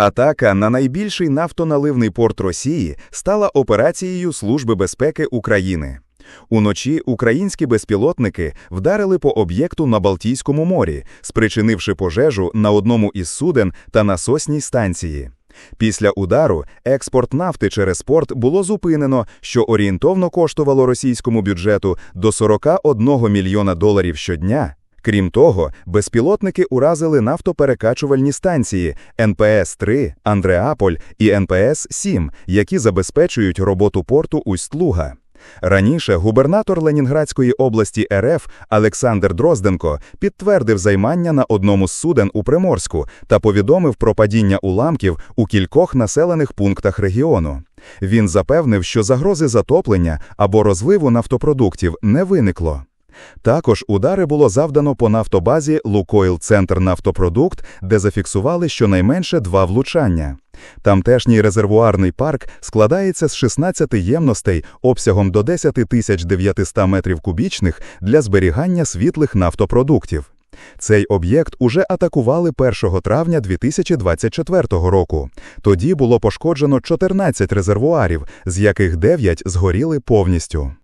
Атака на найбільший нафтоналивний порт Росії стала операцією Служби безпеки України. Уночі українські безпілотники вдарили по об'єкту на Балтійському морі, спричинивши пожежу на одному із суден та насосній станції. Після удару експорт нафти через порт було зупинено, що орієнтовно коштувало російському бюджету до 41 мільйона доларів щодня. Крім того, безпілотники уразили нафтоперекачувальні станції НПС-3, Андреаполь і НПС-7, які забезпечують роботу порту Усть-Луга. Раніше губернатор Ленінградської області РФ Олександр Дрозденко підтвердив займання на одному з суден у Приморську та повідомив про падіння уламків у кількох населених пунктах регіону. Він запевнив, що загрози затоплення або розливу нафтопродуктів не виникло. Також удари було завдано по нафтобазі Лукойл Центр Нафтопродукт, де зафіксували щонайменше два влучання. Тамтешній резервуарний парк складається з 16 ємностей обсягом до 10 тисяч 900 метрів кубічних для зберігання світлих нафтопродуктів. Цей об'єкт уже атакували 1 травня 2024 року. Тоді було пошкоджено 14 резервуарів, з яких 9 згоріли повністю.